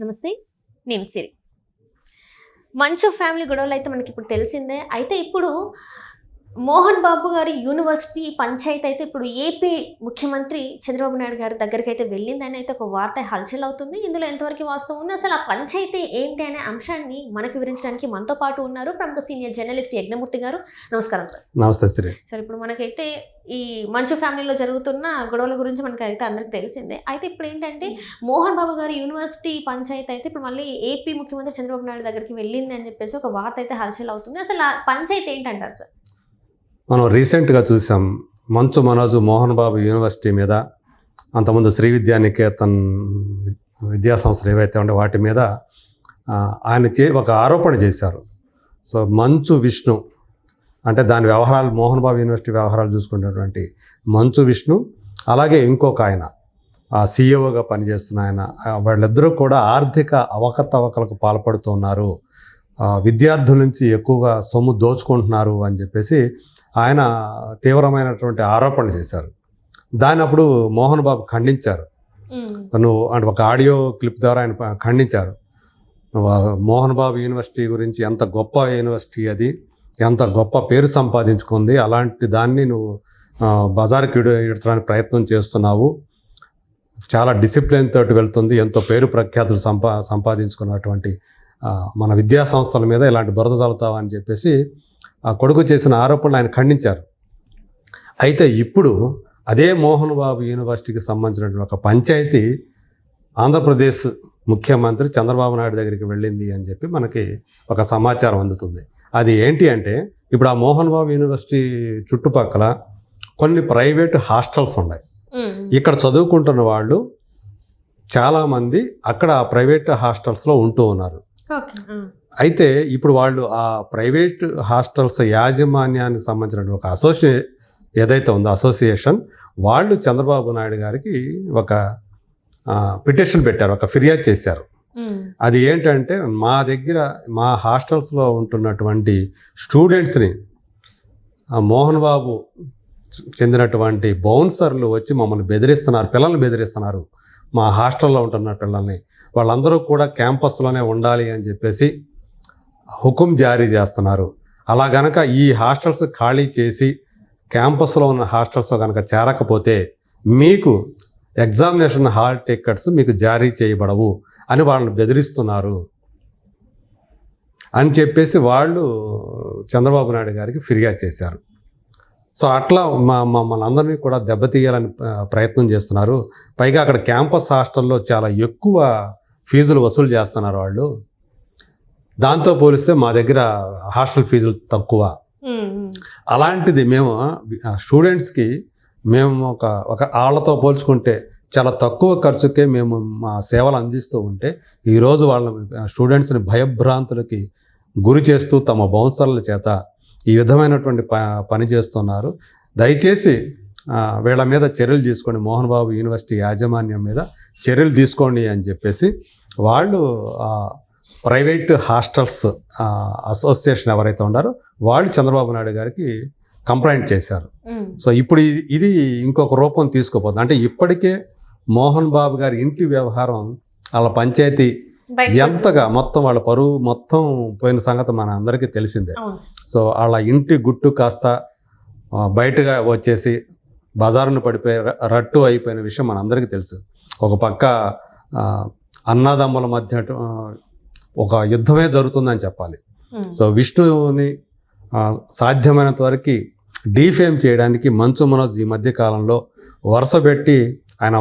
నమస్తే. నేను సిరి. మంచు ఫ్యామిలీ గొడవలు అయితే మనకి ఇప్పుడు తెలిసిందే. అయితే ఇప్పుడు మోహన్ బాబు గారి యూనివర్సిటీ పంచాయతీ అయితే ఇప్పుడు ఏపీ ముఖ్యమంత్రి చంద్రబాబు నాయుడు గారి దగ్గరికి అయితే వెళ్ళిందని అయితే ఒక వార్త హల్చల్ అవుతుంది ఇందులో ఎంతవరకు వాస్తవం ఉంది? అసలు ఆ పంచాయతీ ఏంటి అనే అంశాన్ని మనకు వివరించడానికి మనతో పాటు ఉన్నారు ప్రముఖ సీనియర్ జర్నలిస్ట్ యజ్ఞమూర్తి గారు. నమస్కారం సార్. నమస్తే సార్. ఇప్పుడు మనకైతే ఈ మంచు ఫ్యామిలీలో జరుగుతున్న గొడవల గురించి మనకి అయితే అందరికి తెలిసిందే. అయితే ఇప్పుడు ఏంటంటే మోహన్ బాబు గారి యూనివర్సిటీ పంచాయతీ అయితే ఇప్పుడు మళ్ళీ ఏపీ ముఖ్యమంత్రి చంద్రబాబు నాయుడు దగ్గరికి వెళ్ళింది అని చెప్పేసి ఒక వార్త అయితే హల్చల్ అవుతుంది అసలు ఆ పంచాయతీ ఏంటంటారు సార్? మనం రీసెంట్గా చూసాం మంచు మనోజ్ మోహన్ బాబు యూనివర్సిటీ మీద అంతకుముందు శ్రీ విద్యా నికేతన్ విద్యా సంస్థలు ఏవైతే ఉంటే వాటి మీద ఆయన చే ఒక ఆరోపణ చేశారు. సో మంచు విష్ణు అంటే దాని వ్యవహారాలు మోహన్ బాబు యూనివర్సిటీ వ్యవహారాలు చూసుకునేటువంటి మంచు విష్ణు అలాగే ఇంకొక ఆయన సీఈఓగా పనిచేస్తున్న ఆయన వాళ్ళిద్దరూ కూడా ఆర్థిక అవకతవకలకు పాల్పడుతున్నారు విద్యార్థుల నుంచి ఎక్కువగా సొమ్ము దోచుకుంటున్నారు అని చెప్పేసి ఆయన తీవ్రమైనటువంటి ఆరోపణలు చేశారు. దాని అప్పుడు మోహన్ బాబు ఖండించారు. నువ్వు అంటే ఒక ఆడియో క్లిప్ ద్వారా ఆయన ఖండించారు. మోహన్ బాబు యూనివర్సిటీ గురించి ఎంత గొప్ప యూనివర్సిటీ అది ఎంత గొప్ప పేరు సంపాదించుకుంది అలాంటి దాన్ని నువ్వు బజార్కి ఇడు ఇడ్చడానికి ప్రయత్నం చేస్తున్నావు. చాలా డిసిప్లిన్ తోటి వెళ్తుంది ఎంతో పేరు ప్రఖ్యాతులు సంపా సంపాదించుకున్నటువంటి మన విద్యా సంస్థల మీద ఇలాంటి బురద చల్లుతావా అని చెప్పేసి ఆ కొడుకు చేసిన ఆరోపణలు ఆయన ఖండించారు. అయితే ఇప్పుడు అదే మోహన్ బాబు యూనివర్సిటీకి సంబంధించినటువంటి ఒక పంచాయతీ ఆంధ్రప్రదేశ్ ముఖ్యమంత్రి చంద్రబాబు నాయుడు దగ్గరికి వెళ్ళింది అని చెప్పి మనకి ఒక సమాచారం అందుతుంది. అది ఏంటి అంటే ఇప్పుడు ఆ మోహన్ బాబు యూనివర్సిటీ చుట్టుపక్కల కొన్ని ప్రైవేట్ హాస్టల్స్ ఉన్నాయి. ఇక్కడ చదువుకుంటున్న వాళ్ళు చాలామంది అక్కడ ఆ ప్రైవేట్ హాస్టల్స్లో ఉంటూ ఉన్నారు. అయితే ఇప్పుడు వాళ్ళు ఆ ప్రైవేట్ హాస్టల్స్ యాజమాన్యానికి సంబంధించిన ఒక అసోసియే ఏదైతే ఉందో అసోసియేషన్ వాళ్ళు చంద్రబాబు నాయుడు గారికి ఒక పిటిషన్ పెట్టారు ఒక ఫిర్యాదు చేశారు. అది ఏంటంటే మా దగ్గర మా హాస్టల్స్లో ఉంటున్నటువంటి స్టూడెంట్స్ని మోహన్ బాబు చెందినటువంటి బౌన్సర్లు వచ్చి మమ్మల్ని బెదిరిస్తున్నారు పిల్లల్ని బెదిరిస్తున్నారు. మా హాస్టల్లో ఉంటున్న పిల్లల్ని వాళ్ళందరూ కూడా క్యాంపస్లోనే ఉండాలి అని చెప్పేసి హుకుం జారీ చేస్తున్నారు. అలా గనక ఈ హాస్టల్స్ ఖాళీ చేసి క్యాంపస్లో ఉన్న హాస్టల్స్ కనుక చేరకపోతే మీకు ఎగ్జామినేషన్ హాల్ టికెట్స్ మీకు జారీ చేయబడవు అని వాళ్ళని బెదిరిస్తున్నారు. అని చెప్పేసి వాళ్ళు చంద్రబాబు నాయుడు గారికి ఫిర్యాదు చేశారు. సో అట్లా మా మమ్మల్ని అందరినీ కూడా దెబ్బతీయాలని ప్రయత్నం చేస్తున్నారు. పైగా అక్కడ క్యాంపస్ హాస్టల్లో చాలా ఎక్కువ ఫీజులు వసూలు చేస్తున్నారు వాళ్ళు. దాంతో పోలిస్తే మా దగ్గర హాస్టల్ ఫీజులు తక్కువ. అలాంటిది మేము స్టూడెంట్స్కి మేము ఒక ఒక వాళ్ళతో పోల్చుకుంటే చాలా తక్కువ ఖర్చుకే మేము మా సేవలు అందిస్తూ ఉంటే ఈరోజు వాళ్ళ స్టూడెంట్స్ని భయభ్రాంతులకి గురి చేస్తూ తమ బౌన్సర్ల చేత ఈ విధమైనటువంటి ప పని చేస్తున్నారు. దయచేసి వీళ్ళ మీద చర్యలు తీసుకోండి. మోహన్ బాబు యూనివర్సిటీ యాజమాన్యం మీద చర్యలు తీసుకోండి అని చెప్పేసి వాళ్ళు ప్రైవేట్ హాస్టల్స్ అసోసియేషన్ ఎవరైతే ఉన్నారో వాళ్ళు చంద్రబాబు నాయుడు గారికి కంప్లైంట్ చేశారు. సో ఇప్పుడు ఇది ఇది ఇంకొక రూపం తీసుకోపోతుంది. అంటే ఇప్పటికే మోహన్ బాబు గారి ఇంటి వ్యవహారం వాళ్ళ పంచాయతీ ఎంతగా మొత్తం వాళ్ళ పరువు మొత్తం పోయిన సంగతి మన అందరికీ తెలిసిందే. సో వాళ్ళ ఇంటి గుట్టు కాస్త బయటగా వచ్చేసి బజారును పడిపోయి రట్టు అయిపోయిన విషయం మనందరికీ తెలుసు. ఒక పక్క అన్నదమ్ముల మధ్య ఒక యుద్ధమే జరుగుతుందని చెప్పాలి. సో విష్ణువుని సాధ్యమైనంత వరకు డీఫేమ్ చేయడానికి మంచు మనోజ్ ఈ మధ్య కాలంలో వరుస పెట్టి ఆయన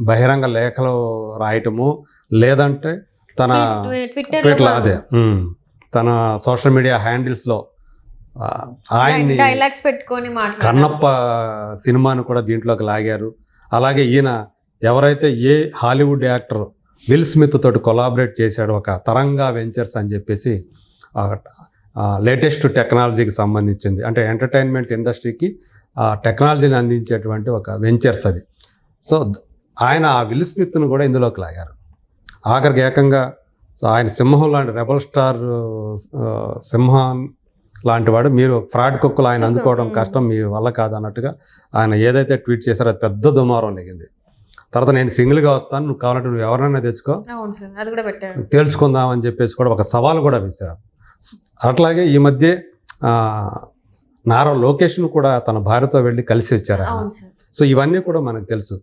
బహిరంగ లేఖలు రాయటము లేదంటే తన ట్వి- ట్విట్టర్ అదే. తన సోషల్ మీడియా హ్యాండిల్స్లో ఆయన్ని డైలాగ్స్ పెట్టుకొని కన్నప్ప సినిమాను కూడా దీంట్లోకి లాగారు. అలాగే ఈయన ఎవరైతే ఏ హాలీవుడ్ యాక్టర్ విల్ స్మిత్ తోటి కొలాబరేట్ చేశాడు ఒక తరంగా వెంచర్స్ అని చెప్పేసి లేటెస్ట్ టెక్నాలజీకి సంబంధించింది. అంటే ఎంటర్టైన్మెంట్ ఇండస్ట్రీకి టెక్నాలజీని అందించేటువంటి ఒక వెంచర్స్ అది. సో ఆయన ఆ విల్ స్మిత్ను కూడా ఇందులోకి లాగారు. ఆఖరికి ఏకంగా ఆయన సింహం లాంటి రెబల్ స్టార్ సింహం లాంటి వాడు. మీరు ఫ్రాడ్ కుక్కలు ఆయన అందుకోవడం కష్టం మీ వల్ల కాదు అన్నట్టుగా ఆయన ఏదైతే ట్వీట్ చేశారో అది పెద్ద దుమారం లేగింది. తర్వాత నేను సింగిల్గా వస్తాను నువ్వు కావాలంటే నువ్వు ఎవరైనా తెచ్చుకో. తేల్చుకుందాం అని చెప్పేసి కూడా ఒక సవాల్ కూడా విసిరారు. అట్లాగే ఈ మధ్య నారా లోకేష్ను కూడా తన భార్యతో వెళ్ళి కలిసి వచ్చారు సో ఇవన్నీ కూడా మనకు తెలుసు.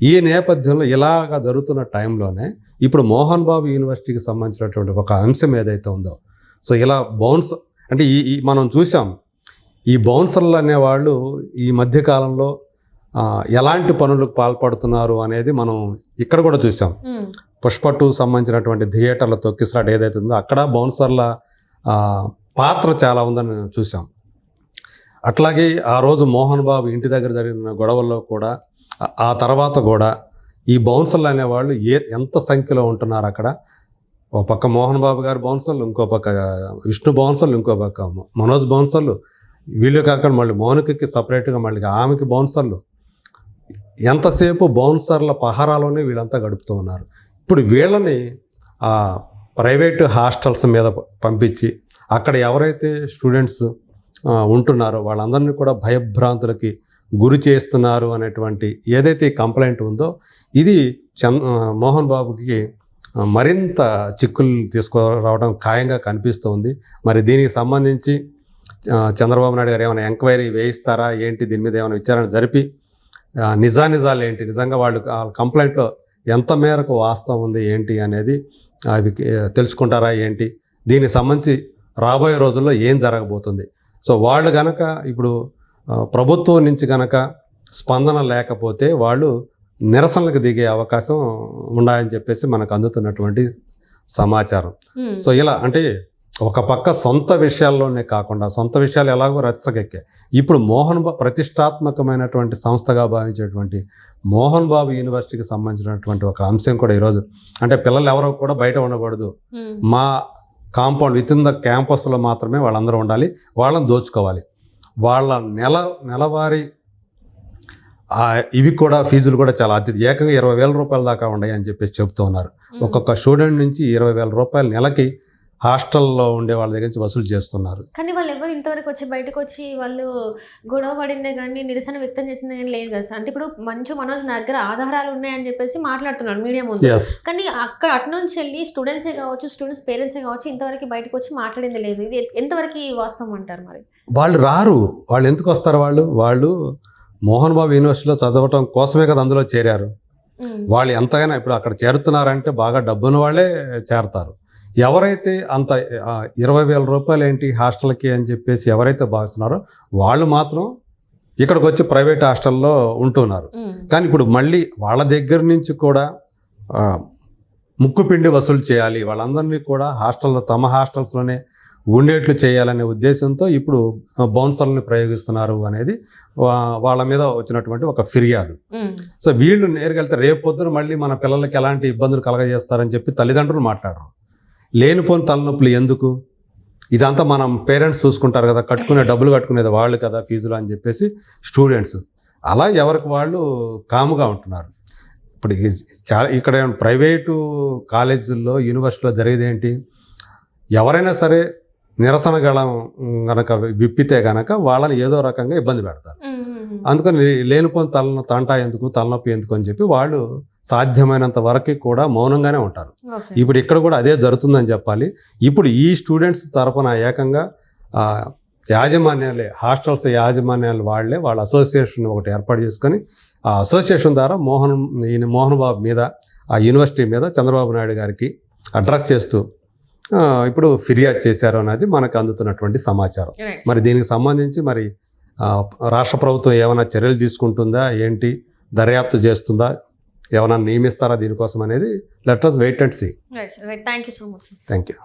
ఈ నేపథ్యంలో ఇలాగా జరుగుతున్న టైంలోనే ఇప్పుడు మోహన్ బాబు యూనివర్సిటీకి సంబంధించినటువంటి ఒక అంశం ఏదైతే ఉందో సో ఇలా బౌన్స్ అంటే ఈ మనం చూసాం ఈ బౌన్సర్లు అనేవాళ్ళు ఈ మధ్య కాలంలో ఆ, ఎలాంటి పనులకు పాల్పడుతున్నారు అనేది మనం ఇక్కడ కూడా చూసాం. పుష్ప టూ సంబంధించినటువంటి థియేటర్ల తొక్కిసలాట ఏదైతే ఉందో అక్కడ బౌన్సర్ల పాత్ర చాలా ఉందని చూసాం. అట్లాగే ఆ రోజు మోహన్ బాబు ఇంటి దగ్గర జరిగిన గొడవల్లో కూడా ఆ- తర్వాత కూడా ఈ బౌన్సర్లు అనేవాళ్ళు ఏ ఎంత సంఖ్యలో ఉంటున్నారు అక్కడ? ఒక పక్క మోహన్ బాబు గారు బౌన్సర్లు ఇంకో పక్క విష్ణు బౌన్సర్లు ఇంకో పక్క మనోజ్ బౌన్సర్లు. వీళ్ళు కాకుండా మళ్ళీ మౌనికకి సపరేట్గా మళ్ళీ ఆమెకి బౌన్సర్లు. ఎంతసేపు బౌన్సర్ల పహారాలోనే వీళ్ళంతా గడుపుతూ ఉన్నారు. ఇప్పుడు వీళ్ళని ఆ ప్రైవేట్ హాస్టల్స్ మీద పంపించి అక్కడ ఎవరైతే స్టూడెంట్స్ ఉంటున్నారో వాళ్ళందరినీ కూడా భయభ్రాంతులకి గురి చేస్తున్నారు అనేటువంటి ఏదైతే కంప్లైంట్ ఉందో ఇది చంద్ మోహన్ బాబుకి మరింత చిక్కులు తీసుకురావడం ఖాయంగా కనిపిస్తోంది. మరి దీనికి సంబంధించి చంద్రబాబు నాయుడు గారు ఏమైనా ఎంక్వైరీ వేయిస్తారా? ఏంటి? దీని మీద ఏమైనా విచారణ జరిపి నిజానిజాలు ఏంటి? నిజంగా వాళ్ళు కంప్లైంట్లో ఎంత మేరకు వాస్తవం ఉంది? ఏంటి అనేది అవి తెలుసుకుంటారా? ఏంటి? దీనికి సంబంధించి రాబోయే రోజుల్లో ఏం జరగబోతుంది? సో వాళ్ళు కనుక ఇప్పుడు ప్రభుత్వం నుంచి గనక స్పందన లేకపోతే వాళ్ళు నిరసనలకు దిగే అవకాశం ఉన్నాయని చెప్పేసి మనకు అందుతున్నటువంటి సమాచారం. ఉమ్, సో ఇలా అంటే ఒక పక్క సొంత విషయాల్లోనే కాకుండా సొంత విషయాలు ఎలాగో రచ్చకెక్కాయి ఇప్పుడు మోహన్ బా ప్రతిష్టాత్మకమైనటువంటి సంస్థగా భావించేటువంటి మోహన్ బాబు యూనివర్సిటీకి సంబంధించినటువంటి ఒక అంశం కూడా ఈరోజు. అంటే పిల్లలు ఎవరో కూడా బయట ఉండకూడదు. ఉమ్, మా కాంపౌండ్ విత్ ఇన్ ద క్యాంపస్లో మాత్రమే వాళ్ళందరూ ఉండాలి. వాళ్ళని దోచుకోవాలి. వాళ్ళ నెల నెలవారీ ఇవి కూడా ఫీజులు కూడా చాలా అతి ఏకంగా ఇరవై వేల రూపాయల దాకా ఉన్నాయి అని చెప్పేసి చెప్తూ ఉన్నారు. ఒక్కొక్క స్టూడెంట్ నుంచి ఇరవై వేల రూపాయలు నెలకి హాస్టల్లో ఉండే వాళ్ళ దగ్గర నుంచి వసూలు చేస్తున్నారు. కానీ వాళ్ళు ఎవరు ఇంతవరకు వచ్చి బయటకు వచ్చి వాళ్ళు గొడవ పడిందే కానీ నిరసన వ్యక్తం చేసిందే కానీ లేదు కదా అంటే ఇప్పుడు మంచు మనోజ్ నా దగ్గర ఆధారాలు ఉన్నాయని చెప్పేసి మాట్లాడుతున్నాడు మీడియా ముందు. కానీ అక్కడ అటు నుంచి వెళ్ళి స్టూడెంట్సే కావచ్చు స్టూడెంట్స్ పేరెంట్సే కావచ్చు ఇంతవరకు బయటకు వచ్చి మాట్లాడింది లేదు. ఇది ఎంతవరకు వాస్తవం అంటారు మరి? వాళ్ళు రారు. వాళ్ళు ఎందుకు వస్తారు వాళ్ళు? వాళ్ళు మోహన్ బాబు యూనివర్సిటీలో చదవటం కోసమే కదా అందులో చేరారు. వాళ్ళు ఎంతగానో ఇప్పుడు అక్కడ చేరుతున్నారంటే బాగా డబ్బున్న వాళ్ళే చేరతారు. ఎవరైతే అంత ఇరవై వేల రూపాయలు ఏంటి హాస్టల్కి అని చెప్పేసి ఎవరైతే భావిస్తున్నారో వాళ్ళు మాత్రం ఇక్కడికి వచ్చి ప్రైవేట్ హాస్టల్లో ఉంటున్నారు. కానీ ఇప్పుడు మళ్ళీ వాళ్ళ దగ్గర నుంచి కూడా ముక్కుపిండి వసూలు చేయాలి. వాళ్ళందరినీ కూడా హాస్టల్లో తమ హాస్టల్స్లోనే ఉండేట్లు చేయాలనే ఉద్దేశంతో ఇప్పుడు బౌన్సర్లను ప్రయోగిస్తున్నారు అనేది వాళ్ళ మీద వచ్చినటువంటి ఒక ఫిర్యాదు. సో వీళ్ళు నేరుకెళ్తే రేపు పొద్దున మళ్ళీ మన పిల్లలకి ఎలాంటి ఇబ్బందులు కలగజేస్తారని చెప్పి తల్లిదండ్రులు మాట్లాడరు. లేనిపోని తలనొప్పులు ఎందుకు? ఇదంతా మనం పేరెంట్స్ చూసుకుంటారు కదా కట్టుకునే డబ్బులు కట్టుకునేది వాళ్ళు కదా ఫీజులు అని చెప్పేసి స్టూడెంట్స్. అలా ఎవరికి వాళ్ళు కాముగా ఉంటున్నారు. ఇప్పుడు చాలా ఇక్కడ ప్రైవేటు కాలేజీల్లో యూనివర్సిటీలో జరిగేది ఏంటి? ఎవరైనా సరే నిరసన గళం గనక విప్పితే గనక వాళ్ళని ఏదో రకంగా ఇబ్బంది పెడతారు. అందుకని లేనిపోని తల తంటా ఎందుకు తలనొప్పి ఎందుకు అని చెప్పి వాళ్ళు సాధ్యమైనంత వరకు కూడా మౌనంగానే ఉంటారు. ఇప్పుడు ఇక్కడ కూడా అదే జరుగుతుందని చెప్పాలి ఇప్పుడు ఈ స్టూడెంట్స్ తరపున ఏకంగా యాజమాన్యాలే హాస్టల్స్ యాజమాన్యాలు వాళ్ళే వాళ్ళ అసోసియేషన్ ఒకటి ఏర్పాటు చేసుకొని ఆ అసోసియేషన్ ద్వారా మోహన్ ఈయన మోహన్ బాబు మీద ఆ యూనివర్సిటీ మీద చంద్రబాబు నాయుడు గారికి అడ్రస్ చేస్తూ ఇప్పుడు ఫిర్యాదు చేశారు అనేది మనకు అందుతున్నటువంటి సమాచారం. మరి దీనికి సంబంధించి మరి రాష్ట్ర ప్రభుత్వం ఏమైనా చర్యలు తీసుకుంటుందా? ఏంటి? దర్యాప్తు చేస్తుందా? ఏమైనా నియమిస్తారా దీనికోసం అనేది? Let us wait and see you so much. sir. Thank you